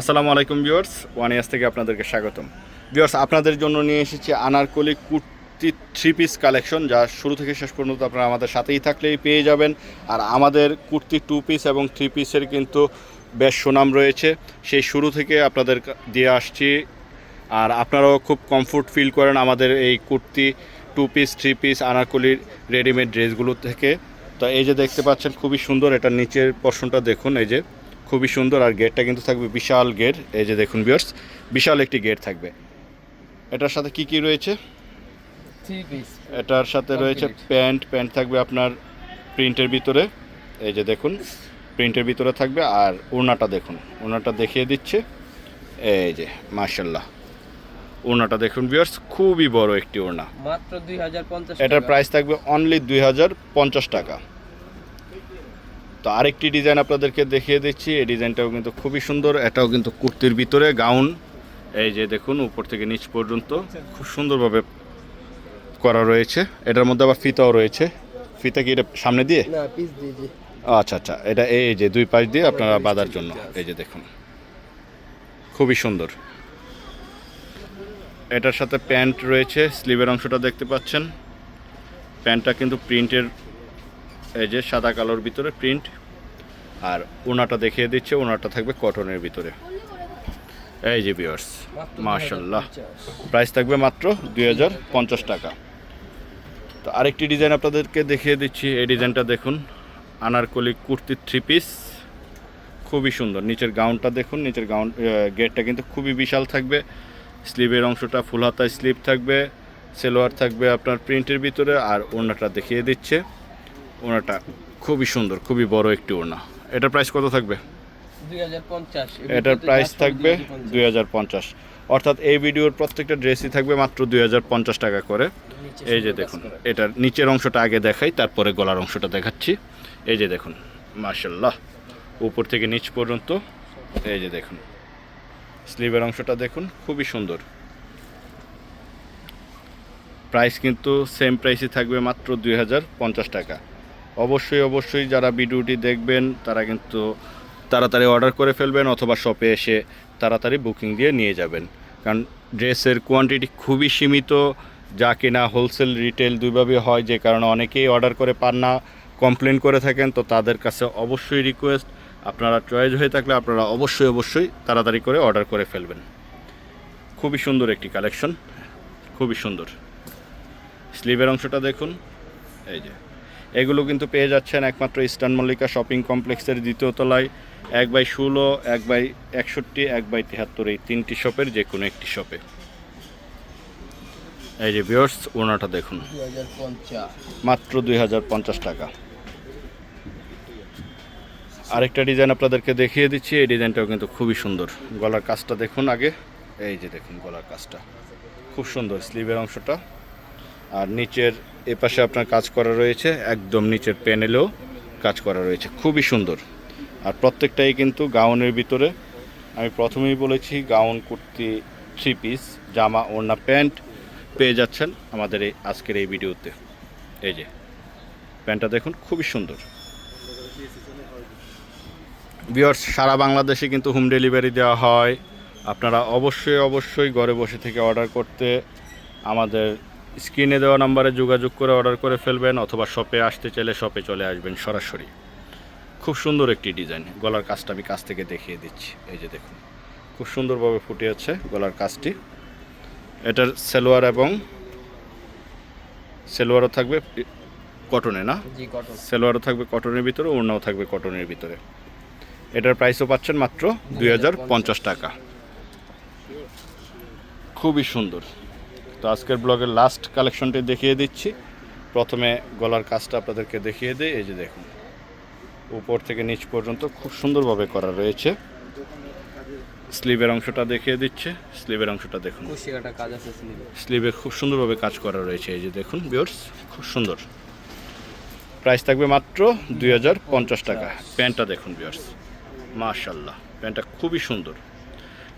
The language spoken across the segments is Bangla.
আসসালামু আলাইকুম ভিউয়ার্স ওয়ান ইয়ার্স থেকে আপনাদেরকে স্বাগতম। ভিউয়ার্স, আপনাদের জন্য নিয়ে এসেছি anarkali kurti three piece collection যা শুরু থেকে শেষ পর্যন্ত আপনারা আমাদের সাথেই থাকলেই পেয়ে যাবেন। আর আমাদের কুর্তি টু পিস এবং থ্রি পিসের কিন্তু বেশ সুনাম রয়েছে। সেই শুরু থেকে আপনাদের দিয়ে আসছি। আর আপনারাও খুব কমফোর্ট ফিল করেন আমাদের এই kurti two piece three piece আনারকলির readymade ড্রেসগুলো থেকে। তো এই যে দেখতে পাচ্ছেন, খুবই সুন্দর, এটার নিচের পর্শনটা দেখুন, এই যে। খুবই সুন্দর আর গেটটা কিন্তু থাকবে বিশাল গেট এই যে দেখুন বিয়ার্স বিশাল একটি গেট থাকবে। এটার সাথে কি কি রয়েছে? এটার সাথে রয়েছে প্যান্ট প্যান্ট থাকবে আপনার প্রিন্টের ভিতরে। এই যে দেখুন প্রিন্টের ভিতরে থাকবে আর ওড়নাটা দেখুন ওড়নাটা দেখিয়ে দিচ্ছে। এই যে মার্শাল্লাহ ওড়নাটা দেখুন বিয়ার্স খুবই বড় একটি ওড়না। মাত্র দুই হাজার পঞ্চাশ এটার প্রাইস থাকবে অনলি দুই হাজার পঞ্চাশ টাকা। তো আরেকটি ডিজাইন আপনাদেরকে দেখিয়ে দিচ্ছি। এই ডিজাইনটাও কিন্তু খুবই সুন্দর এটাও কিন্তু কুর্তির ভিতরে গাউন এই যে দেখুন উপর থেকে নিচ পর্যন্ত খুব সুন্দরভাবে করা রয়েছে। এটার মধ্যে আবার ফিতাও রয়েছে। ফিতা কি এটা সামনে দিয়ে? আচ্ছা আচ্ছা এটা এই যে দুই পাশ দিয়ে আপনারা বাঁধার জন্য। এই যে দেখুন খুবই সুন্দর। এটার সাথে প্যান্ট রয়েছে স্লিভের অংশটা দেখতে পাচ্ছেন। প্যান্টটা কিন্তু প্রিন্টের এই যে সাদা কালোর ভিতরে প্রিন্ট। আর ওনাটা দেখিয়ে দিচ্ছে ওনাটা থাকবে কটনের ভিতরে। এই যে বিয়ার্স মার্শাল্লাহ প্রাইস থাকবে মাত্র দু হাজার পঞ্চাশ টাকা। তো আরেকটি ডিজাইন আপনাদেরকে দেখিয়ে দিচ্ছি এই ডিজাইনটা দেখুন। আনারকলি কুর্তি থ্রি পিস খুবই সুন্দর। নিচের গাউনটা দেখুন নিচের গাউন গেটটা কিন্তু খুবই বিশাল থাকবে। স্লিভের অংশটা ফুল হাতায় স্লিভ থাকবে সেলোয়ার থাকবে আপনার প্রিন্টের ভিতরে আর ওড়নাটা দেখিয়ে দিচ্ছে। ওড়নাটা খুবই সুন্দর খুবই বড় একটি ওড়না এটার প্রাইস কত থাকবে? এটার প্রাইস থাকবে দুই হাজার পঞ্চাশ। অর্থাৎ এই ভিডিওর প্রত্যেকটা ড্রেসই থাকবে মাত্র দু হাজার পঞ্চাশ টাকা করে। এই যে দেখুন এটার নিচের অংশটা আগে দেখাই তারপরে গলার অংশটা দেখাচ্ছি। এই যে দেখুন মার্শাল্লাহ উপর থেকে নিচ পর্যন্ত। এই যে দেখুন স্লিভের অংশটা দেখুন খুবই সুন্দর। প্রাইস কিন্তু সেম প্রাইসই থাকবে মাত্র দুই হাজার পঞ্চাশ টাকা। অবশ্যই অবশ্যই যারা ভিডিওটি দেখবেন, তারা কিন্তু তাড়াতাড়ি অর্ডার করে ফেলবেন অথবা শপে এসে তাড়াতাড়ি বুকিং দিয়ে নিয়ে যাবেন। কারণ ড্রেসের কোয়ান্টিটি খুবই সীমিত, যা কিনা হোলসেল রিটেল দুইভাবে হয়, যে কারণে অনেকেই অর্ডার করে পান না কমপ্লেন করে থাকেন, তো তাদের কাছে অবশ্যই রিকোয়েস্ট আপনারা চয়েস হয়ে থাকলে আপনারা অবশ্যই অবশ্যই তাড়াতাড়ি করে অর্ডার করে ফেলবেন। খুবই সুন্দর একটি কালেকশন খুবই সুন্দর। স্লিভের অংশটা দেখুন, এই যে। এগুলো কিন্তু পেয়ে যাচ্ছেন একমাত্র ইস্টার্ন মল্লিকা শপিং কমপ্লেক্সের দ্বিতীয় তলায়। এক বাই ষোলো, এক বাই একষট্টি, এক বাই তিয়াত্তর এই তিনটি শপের যে কোনো একটি শপে। এই যে বিয়ার্স ওনাটা দেখুন। মাত্র দুই হাজার পঞ্চাশ টাকা। আরেকটা ডিজাইন আপনাদেরকে দেখিয়ে দিচ্ছি, এই ডিজাইনটাও কিন্তু খুবই সুন্দর। গলার কাজটা দেখুন আগে। এই যে দেখুন গলার কাজটা। খুব সুন্দর, স্লিভের অংশটা। আর নিচের এপাশে আপনার কাজ করা রয়েছে, একদম নিচের প্যানেলেও কাজ করা রয়েছে। খুবই সুন্দর। আর প্রত্যেকটাই কিন্তু গাউনের ভিতরে। আমি প্রথমেই বলেছি, গাউন, কুর্তি থ্রি পিস জামা, ওড়না, প্যান্ট পেয়ে যাচ্ছেন আমাদের এই আজকের এই ভিডিওতে। এই যে, প্যান্টটা দেখুন, খুবই সুন্দর। বিয়ার্স সারা বাংলাদেশে কিন্তু হোম ডেলিভারি দেওয়া হয়। আপনারা অবশ্যই অবশ্যই ঘরে বসে থেকে অর্ডার করতে আমাদের স্ক্রিনে দেওয়া নাম্বারে যোগাযোগ করে অর্ডার করে ফেলবেন অথবা শপে আসতে চাইলে শপে চলে আসবেন সরাসরি। খুব সুন্দর একটি ডিজাইন। গলার কাজটা আমি কাছ থেকে দেখিয়ে দিচ্ছি। এই যে দেখুন খুব সুন্দরভাবে ফুটে আছে গলার কাজটি। এটার সেলোয়ার এবং সেলোয়ারও থাকবে কটনে না? সেলোয়ারও থাকবে কটনের ভিতরে ওড়নাও থাকবে কটনের ভিতরে। এটার প্রাইসও পাচ্ছেন মাত্র দুই হাজার পঞ্চাশ টাকা। খুবই সুন্দর। তো আজকের ব্লগের লাস্ট কালেকশনটি দেখিয়ে দিচ্ছি। প্রথমে গলার কাজটা আপনাদেরকে দেখিয়ে দিই এই যে দেখুন। উপর থেকে নিচ পর্যন্ত খুব সুন্দরভাবে করা রয়েছে। স্লিভের অংশটা দেখিয়ে দিচ্ছে। স্লিভের অংশটা দেখুন। স্লিভে খুব সুন্দরভাবে কাজ করা রয়েছে এই যে দেখুন বিয়ার্স খুব সুন্দর। প্রাইস থাকবে মাত্র দুই হাজার পঞ্চাশ টাকা। প্যান্টটা দেখুন বিয়ার্স মাশাল্লাহ প্যান্টটা খুবই সুন্দর।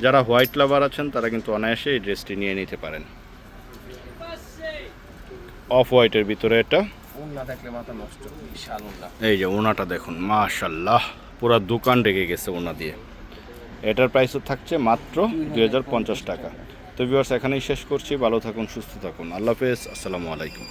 যারা হোয়াইট লাভার আছেন তারা কিন্তু অনায়াসে এই ড্রেসটি নিয়ে নিতে পারেন। অফ হোয়াইটের ভিতরে এটা। এই যে ওনাটা দেখুন মাশাল্লাহ পুরা দোকান রেগে গেছে ওনা দিয়ে। এটার প্রাইসও থাকছে মাত্র দুই হাজার পঞ্চাশ টাকা। তো ভিউয়ার্স এখানেই শেষ করছি ভালো থাকুন সুস্থ থাকুন। আল্লাহ হাফেজ আসসালামু আলাইকুম।